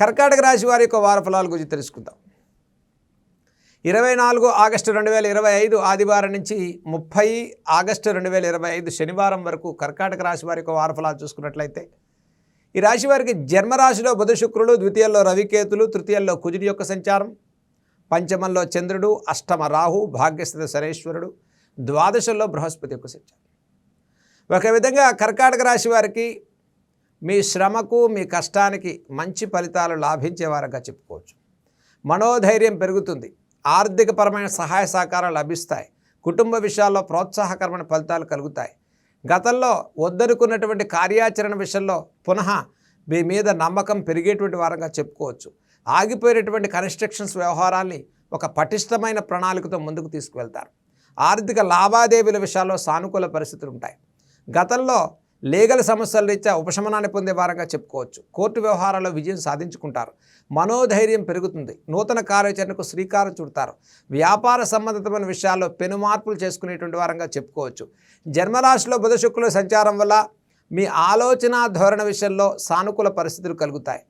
కర్కాటక రాశి వారి యొక్క వార ఫలాల గురించి తెలుసుకుందాం. ఇరవై నాలుగు ఆగస్టు రెండు వేల ఇరవై ఐదు ఆదివారం నుంచి ముప్పై ఆగస్టు రెండు వేల ఇరవై ఐదు శనివారం వరకు కర్కాటక రాశి వారి యొక్క వారఫలాలు చూసుకున్నట్లయితే ఈ రాశి వారికి జన్మరాశిలో బుధ శుక్రుడు ద్వితీయంలో రవికేతులు తృతీయంలో కుజుడి యొక్క సంచారం పంచమంలో చంద్రుడు అష్టమ రాహు భాగ్యస్థిత శనేశ్వరుడు ద్వాదశంలో బృహస్పతి యొక్క సంచారం. ఒక విధంగా కర్కాటక రాశి వారికి మీ శ్రమకు మీ కష్టానికి మంచి ఫలితాలు లాభించే వారంగా చెప్పుకోవచ్చు. మనోధైర్యం పెరుగుతుంది. ఆర్థికపరమైన సహాయ సహకారాలు లభిస్తాయి. కుటుంబ విషయాల్లో ప్రోత్సాహకరమైన ఫలితాలు కలుగుతాయి. గతంలో వద్దనుకున్నటువంటి కార్యాచరణ విషయంలో పునః మీ మీద నమ్మకం పెరిగేటువంటి వారంగా చెప్పుకోవచ్చు. ఆగిపోయినటువంటి కన్స్ట్రక్షన్స్ వ్యవహారాల్ని ఒక పటిష్టమైన ప్రణాళికతో ముందుకు తీసుకువెళ్తారు. ఆర్థిక లావాదేవీల విషయాల్లో సానుకూల పరిస్థితులు ఉంటాయి. గతంలో లీగల్ సమస్యల రీత్యా ఉపశమనాన్ని పొందే వారంగా చెప్పుకోవచ్చు. కోర్టు వ్యవహారాల్లో విజయం సాధించుకుంటారు. మనోధైర్యం పెరుగుతుంది. నూతన కార్యాచరణకు శ్రీకారం చుడతారు. వ్యాపార సంబంధితమైన విషయాల్లో పెను మార్పులు చేసుకునేటువంటి వారంగా చెప్పుకోవచ్చు. జన్మరాశిలో బుధ శుక్రుల సంచారం వల్ల మీ ఆలోచన ధోరణ విషయంలో సానుకూల పరిస్థితులు కలుగుతాయి.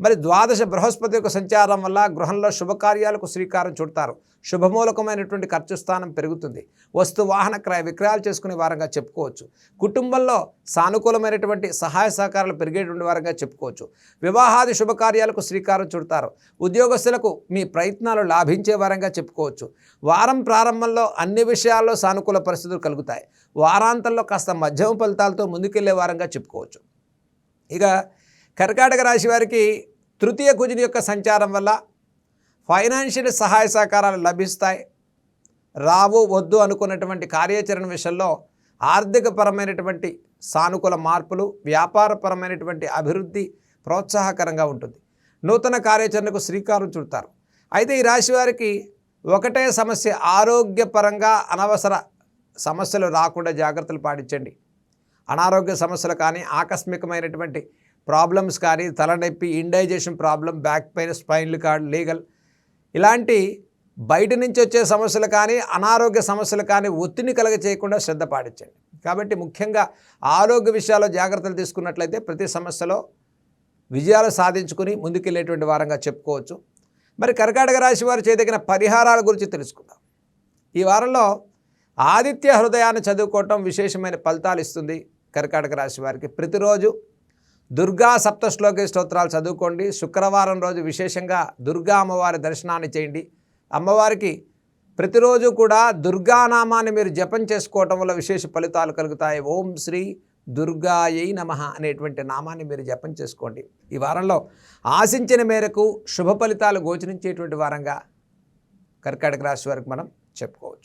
మరి ద్వాదశ బృహస్పతి యొక్క సంచారం వల్ల గృహంలో శుభకార్యాలకు శ్రీకారం చుడతారు. శుభమూలకమైనటువంటి ఖర్చు స్థానం పెరుగుతుంది. వస్తు వాహన క్రయ విక్రయాలు చేసుకునే వారంగా చెప్పుకోవచ్చు. కుటుంబంలో సానుకూలమైనటువంటి సహాయ సహకారాలు పెరిగేటువంటి వారంగా చెప్పుకోవచ్చు. వివాహాది శుభకార్యాలకు శ్రీకారం చుడతారు. ఉద్యోగస్తులకు మీ ప్రయత్నాలు లాభించే వారంగా చెప్పుకోవచ్చు. వారం ప్రారంభంలో అన్ని విషయాల్లో సానుకూల పరిస్థితులు కలుగుతాయి. వారాంతంలో కాస్త మధ్యమ ఫలితాలతో ముందుకెళ్ళే వారంగా చెప్పుకోవచ్చు. ఇక కర్కాటక రాశి వారికి తృతీయ కుజుని యొక్క సంచారం వల్ల ఫైనాన్షియల్ సహాయ సహకారాలు లభిస్తాయి. రావు వద్దు అనుకున్నటువంటి కార్యాచరణ విషయంలో ఆర్థికపరమైనటువంటి సానుకూల మార్పులు వ్యాపారపరమైనటువంటి అభివృద్ధి ప్రోత్సాహకరంగా ఉంటుంది. నూతన కార్యాచరణకు శ్రీకారం చుడతారు. అయితే ఈ రాశి వారికి ఒకటే సమస్య ఆరోగ్యపరంగా అనవసర సమస్యలు రాకుండా జాగ్రత్తలు పాటించండి. అనారోగ్య సమస్యలు కానీ ఆకస్మికమైనటువంటి ప్రాబ్లమ్స్ కానీ తలనొప్పి indigestion problem back pain స్పైన్లు cord legal ఇలాంటి బయట నుంచి వచ్చే సమస్యలు కానీ అనారోగ్య సమస్యలు కానీ ఒత్తిడిని కలగ చేయకుండా శ్రద్ధ పాటించండి. కాబట్టి ముఖ్యంగా ఆరోగ్య విషయాల్లో జాగ్రత్తలు తీసుకున్నట్లయితే ప్రతి సమస్యలో విజయాలు సాధించుకుని ముందుకెళ్ళేటువంటి వారంగా చెప్పుకోవచ్చు. మరి కర్కాటక రాశి వారు చేయదగిన పరిహారాల గురించి తెలుసుకుందాం. ఈ వారంలో ఆదిత్య హృదయాన్ని చదువుకోవటం విశేషమైన ఫలితాలు ఇస్తుంది కర్కాటక రాశి వారికి. ప్రతిరోజు దుర్గా సప్తశ్లోకి స్తోత్రాలు చదువుకోండి. శుక్రవారం రోజు విశేషంగా దుర్గా అమ్మవారి దర్శనాన్ని చేయండి. అమ్మవారికి ప్రతిరోజు కూడా దుర్గానామాన్ని మీరు జపం చేసుకోవటం వల్ల విశేష ఫలితాలు కలుగుతాయి. ఓం శ్రీ దుర్గాయై నమ అనేటువంటి నామాన్ని మీరు జపం చేసుకోండి. ఈ వారంలో ఆశించిన మేరకు శుభ ఫలితాలు గోచరించేటువంటి వారంగా కర్కాటక రాశి వారికి మనం చెప్పుకోవచ్చు.